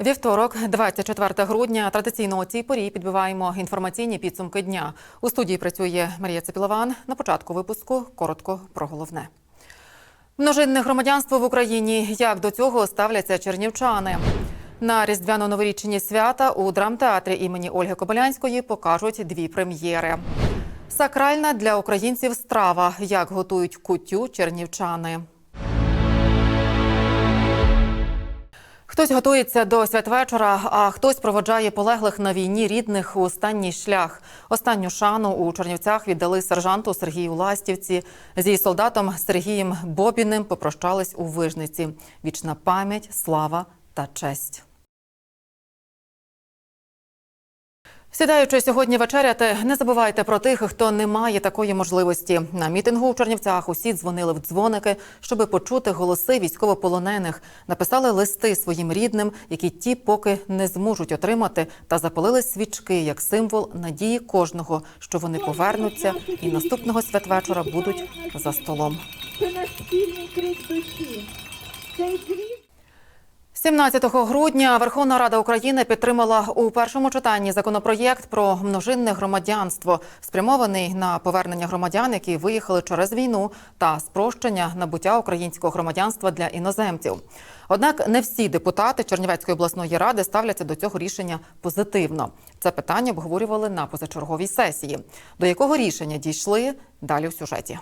Вівторок, 24 грудня. Традиційно о цій порі підбиваємо інформаційні підсумки дня. У студії працює Марія Цепілован. На початку випуску коротко про головне. Множинне громадянство в Україні. Як до цього ставляться чернівчани? На різдвяно-новорічні свята у драмтеатрі імені Ольги Кобилянської покажуть дві прем'єри. Сакральна для українців страва. Як готують кутю чернівчани. Хтось готується до святвечора, а хтось проводжає полеглих на війні рідних у останній шлях. Останню шану у Чернівцях віддали сержанту Сергію Ластівці. Зі солдатом Сергієм Бобіним попрощались у Вижниці. Вічна пам'ять, слава та честь. Сідаючи сьогодні вечеряти, не забувайте про тих, хто не має такої можливості. На мітингу у Чернівцях усі дзвонили в дзвоники, щоби почути голоси військовополонених. Написали листи своїм рідним, які ті поки не зможуть отримати, та запалили свічки як символ надії кожного, що вони повернуться і наступного святвечора будуть за столом. Це наш спільний крик душі. Цей крик 17 грудня Верховна Рада України підтримала у першому читанні законопроєкт про множинне громадянство, спрямований на повернення громадян, які виїхали через війну, та спрощення набуття українського громадянства для іноземців. Однак не всі депутати Чернівецької обласної ради ставляться до цього рішення позитивно. Це питання обговорювали на позачерговій сесії. До якого рішення дійшли далі в сюжеті.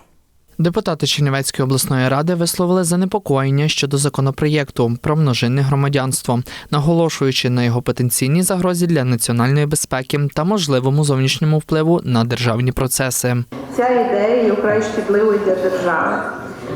Депутати Чернівецької обласної ради висловили занепокоєння щодо законопроєкту про множинне громадянство, наголошуючи на його потенційній загрозі для національної безпеки та можливому зовнішньому впливу на державні процеси. Ця ідея є вкрай шкідливою для держави.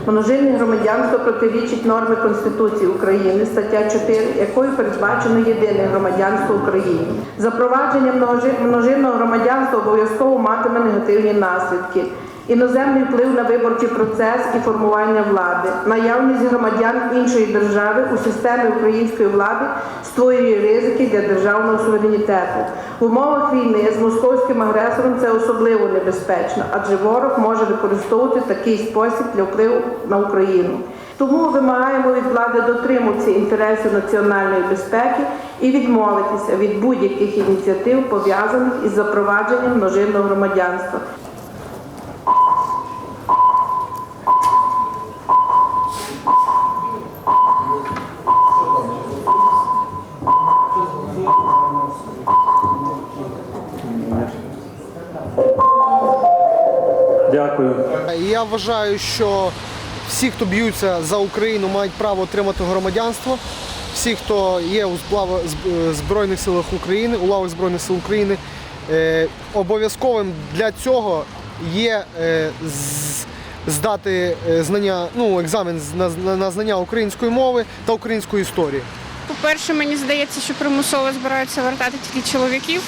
Множинне громадянство протирічить норми Конституції України, стаття 4, якою передбачено єдине громадянство України. Запровадження множи- множинного громадянства обов'язково матиме негативні наслідки. Іноземний вплив на виборчий процес і формування влади, наявність громадян іншої держави у системі української влади створює ризики для державного суверенітету. В умовах війни з московським агресором це особливо небезпечно, адже ворог може використовувати такий спосіб для впливу на Україну. Тому вимагаємо від влади дотримуватися інтересів національної безпеки і відмовитися від будь-яких ініціатив, пов'язаних із запровадженням множинного громадянства. Вважаю, що всі, хто б'ються за Україну, мають право отримати громадянство. Всі, хто є у сплава- Збройних силах України, у лавах Збройних сил України, е, обов'язковим для цього є е, здати е, знання, ну, екзамен на знання української мови та української історії. По-перше, мені здається, що примусово збираються вертати тільки чоловіків.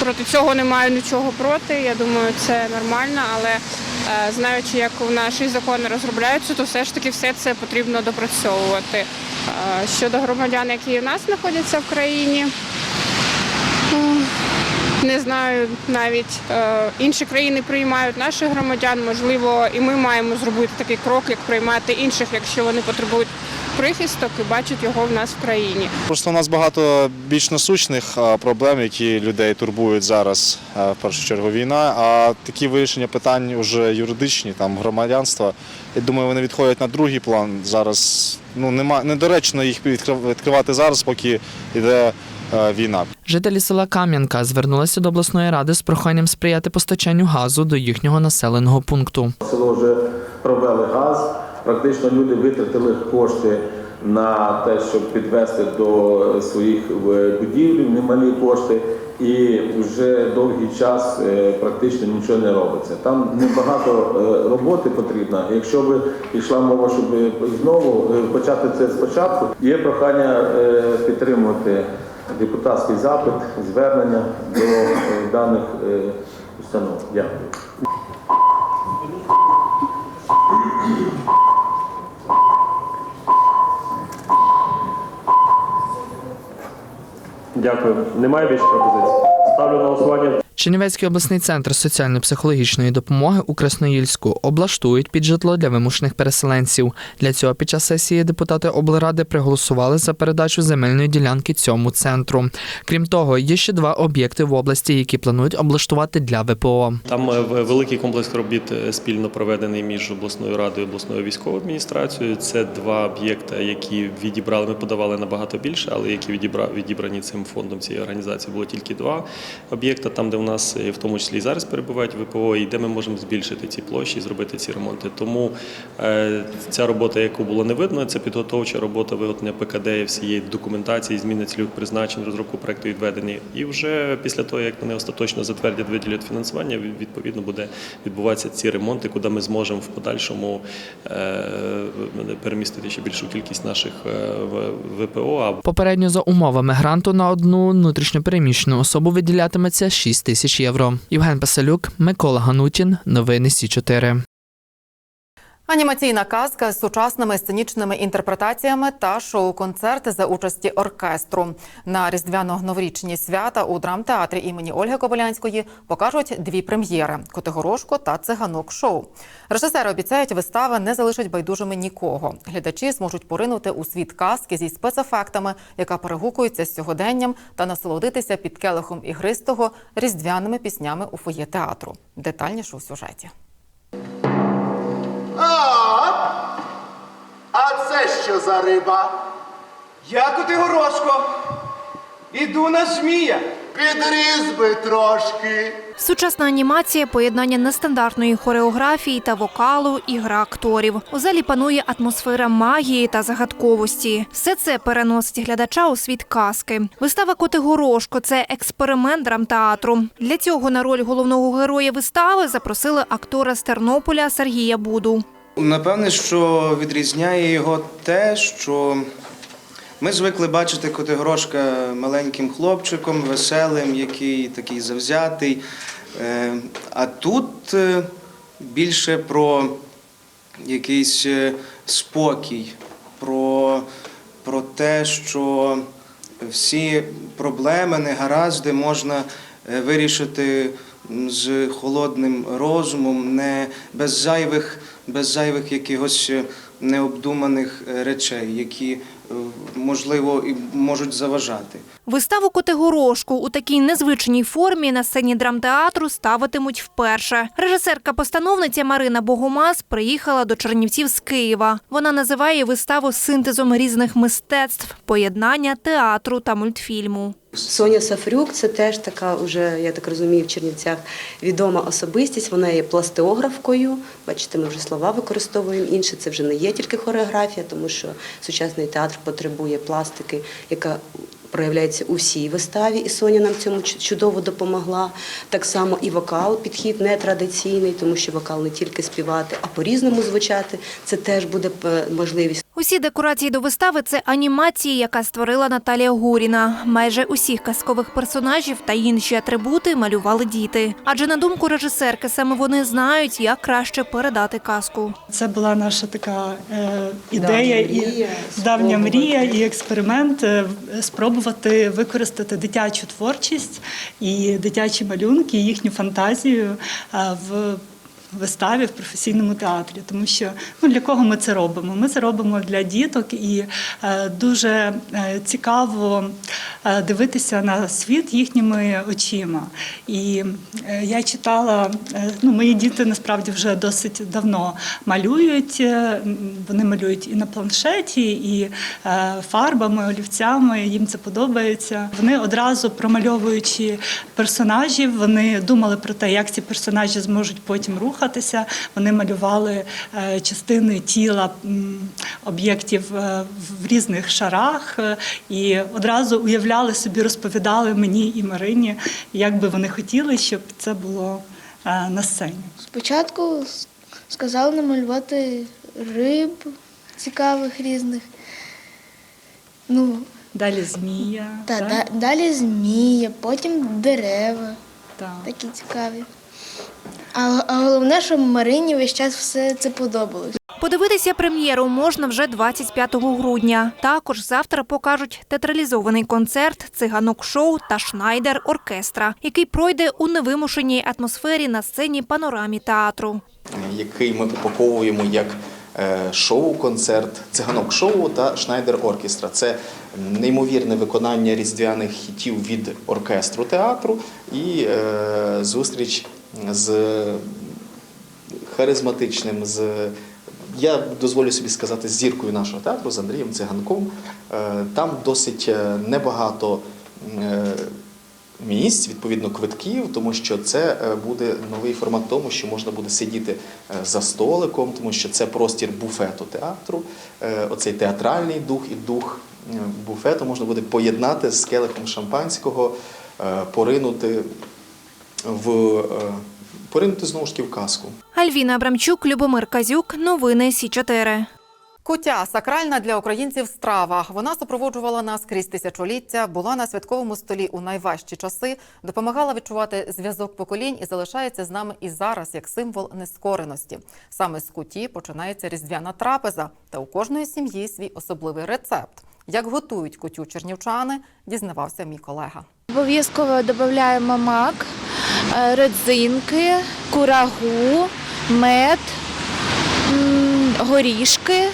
Проти цього не маю нічого проти. Я думаю, це нормально, але е, знаючи, як наші закони розробляються, то все ж таки все це потрібно допрацьовувати. Е, Щодо громадян, які в нас знаходяться в країні, не знаю, навіть е, інші країни приймають наших громадян. Можливо, і ми маємо зробити такий крок, як приймати інших, якщо вони потребують прихисток і бачать його в нас в країні. Просто у нас багато більш насущних проблем, які людей турбують зараз. В першу чергу війна. А такі вирішення питань вже юридичні, там громадянства. Я думаю, вони відходять на другий план. Зараз ну нема недоречно їх відкрив- відкривати зараз, поки йде е, війна. Жителі села Кам'янка звернулися до обласної ради з проханням сприяти постачанню газу до їхнього населеного пункту. село вже провели газ. Практично люди витратили кошти на те, щоб підвести до своїх е, будівель немалі кошти, і вже довгий час е, практично нічого не робиться. Там небагато е, роботи потрібно. Якщо би йшла мова, щоб знову почати це спочатку, є прохання підтримувати депутатський запит, звернення до даних установ. Дякую. Дякую. Немає більше пропозицій. Ставлю на голосування Чернівецький обласний центр соціально-психологічної допомоги у Красноїльську облаштують під житло для вимушених переселенців. Для цього під час сесії депутати облради проголосували за передачу земельної ділянки цьому центру. Крім того, є ще два об'єкти в області, які планують облаштувати для ВПО. Там е, великий комплекс робіт е, спільно проведений між обласною радою і обласною військовою адміністрацією. Це два об'єкти, які відібрали. Ми подавали набагато більше, але які відібра- відібрані цим фондом цієї організації було тільки два об'єкти, там де в нас е, в тому числі і зараз перебувають ВПО, і де ми можемо збільшити ці площі зробити ці ремонти. Тому е, ця робота, яку було не видно, це підготовча робота виготовлення ПКД і всієї документації, зміни цільових призначень, розробку проекту відведені. І вже після того, як вони остаточно затвердять, виділять фінансування, відповідно буде відбуватися ці ремонти, куди ми зможемо в подальшому е, перемістити ще більшу кількість наших ВПО. Попередньо за умовами гранту на одну внутрішньопереміщену особу виділятиметься 6 тисяч євро. Євген Пасалюк, Микола Ганутін. Новини Сі 4 Анімаційна казка з сучасними сценічними інтерпретаціями та шоу-концерти за участі оркестру. На різдвяно-новорічні свята у драмтеатрі імені Ольги Кобилянської покажуть дві прем'єри Котигорошко та циганок шоу. Режисери обіцяють, вистави не залишать байдужими нікого. Глядачі зможуть поринути у світ казки зі спецефектами, яка перегукується з сьогоденням, та насолодитися під келихом ігристого різдвяними піснями у фоє театру. Детальніше у сюжеті. Це що за риба? Я Котигорошко. Іду на змія. Підріз би трошки. Сучасна анімація, поєднання нестандартної хореографії та вокалу, і гра акторів. У залі панує атмосфера магії та загадковості. Все це переносить глядача у світ казки. Вистава Котигорошко це експеримент драмтеатру. Для цього на роль головного героя вистави запросили актора з Тернополя Сергія Буду. Напевне, що відрізняє його те, що ми звикли бачити Котигорошка маленьким хлопчиком, веселим, який такий завзятий. Е, А тут е, більше про якийсь е, спокій, про, про те, що всі проблеми, негаразди можна вирішити з холодним розумом, не без зайвих, без зайвих якихось е, необдуманих е, речей, які е, можливо і можуть заважати. Виставу Котигорошку у такій незвичній формі на сцені драмтеатру ставитимуть вперше. Режисерка-постановниця Марина Богомаз приїхала до Чернівців з Києва. Вона називає виставу синтезом різних мистецтв, поєднання театру та мультфільму. Соня Сафрюк це теж така, уже, я так розумію, в Чернівцях відома особистість. Вона є пластеографкою. Бачите, ми вже слова використовуємо. Інше це вже не є тільки хореографія, тому що сучасний театр потребує пластики, яка проявляється у всій виставі, і Соня нам цьому чудово допомогла. Так само і вокал, підхід нетрадиційний, тому що вокал не тільки співати, а по-різному звучати. Це теж буде е, можливість. Усі декорації до вистави це анімації, яка створила Наталія Гуріна. Майже усіх казкових персонажів та інші атрибути малювали діти. Адже на думку режисерки, саме вони знають, як краще передати казку. Це була наша така е, ідея і і давня мрія і експеримент е, спробувати використати дитячу творчість і дитячі малюнки, і їхню фантазію е, в виставі в професійному театрі, тому що ну для кого ми це робимо? Ми це робимо для діток, і е, дуже е, цікаво е, дивитися на світ їхніми очима. І я читала, ну мої діти насправді вже досить давно малюють. Вони малюють і на планшеті, і фарбами, олівцями. Їм це подобається. Вони одразу промальовуючи персонажів, вони думали про те, як ці персонажі зможуть потім рухатися. Вони малювали е, частини тіла об'єктів е, в різних шарах е, і одразу уявляли собі, розповідали мені і Марині, як би вони хотіли, щоб це було на сцені. Спочатку сказали намалювати риб цікавих різних. Ну, Далі змія. та, так? да- далі змія, потім дерева Так. такі цікаві. А, а головне, щоб Марині весь час все це подобалось. Подивитися прем'єру можна вже 25 грудня. Також завтра покажуть театралізований концерт, циганок-шоу та шнайдер оркестра, який пройде у невимушеній атмосфері на сцені панорамі театру. який ми упаковуємо як шоу-концерт, циганок-шоу та Шнайдер оркестра. Це неймовірне виконання різдвяних хітів від оркестру театру і е, зустріч з харизматичним, з я дозволю собі сказати, з зіркою нашого театру, з Андрієм Циганком. Е, Там досить е, небагато е, місць, відповідно, квитків, тому що це е, буде новий формат тому, що можна буде сидіти е, за столиком, тому що це простір буфету театру, Е, оцей театральний дух і дух буфету можна буде поєднати з келихом шампанського, поринути в поринути знову ж таки в казку. Альвіна Абрамчук, Любомир Казюк. Новини Сі 4 Кутя сакральна для українців страва. Вона супроводжувала нас крізь тисячоліття, була на святковому столі у найважчі часи, допомагала відчувати зв'язок поколінь і залишається з нами і зараз як символ нескореності. Саме з куті починається різдвяна трапеза, та у кожної сім'ї свій особливий рецепт. Як готують кутю чернівчани, дізнавався мій колега. Обов'язково додаємо мак, е, родзинки, курагу, мед, горішки.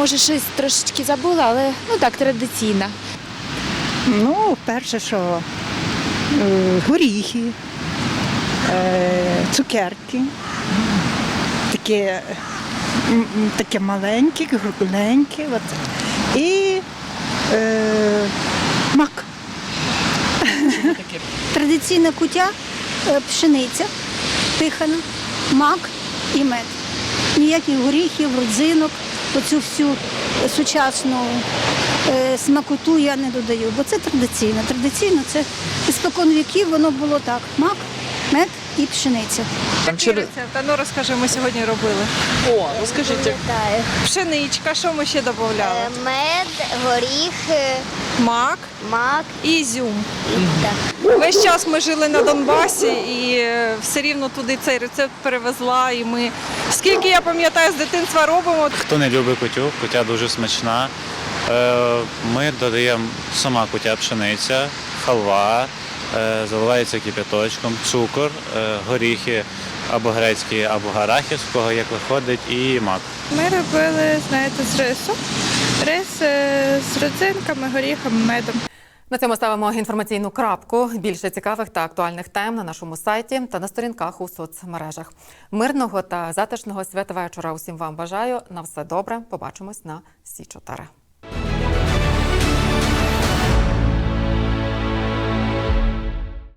Може, щось трошечки забула, але ну так, традиційно. Ну, перше, що е, горіхи, е, цукерки, таке, таке маленьке, кругленьке. От. І е, мак. Традиційна кутя е, пшениця, пихана, мак і мед. Ніяких горіхів, родзинок, оцю всю сучасну е, смакоту я не додаю, бо це традиційно. Традиційно це спокон віків воно було так: мак, мед і пшениця. Який рецепт? А ну розкажи, ми сьогодні робили. О, розкажіть. скажіть. Пшеничка, що ми ще додавали? Мед, горіх, Мак, мак і ізюм. і Весь час ми жили на Донбасі і е, все рівно туди цей рецепт перевезла. І ми, скільки я пам'ятаю, з дитинства робимо. Хто не любить кутю, кутя дуже смачна. Е, Ми додаємо сама кутя пшениця, халва, е, заливається кипяточком, цукор, горіхи або грецькі, або гарахіс, в кого як виходить, і мак. Ми робили, знаєте, з рису. Рис е, з родзинками, горіхами, медом. На цьому ставимо інформаційну крапку. Більше цікавих та актуальних тем на нашому сайті та на сторінках у соцмережах. Мирного та затишного святвечора усім вам бажаю. На все добре. Побачимось на Сі 4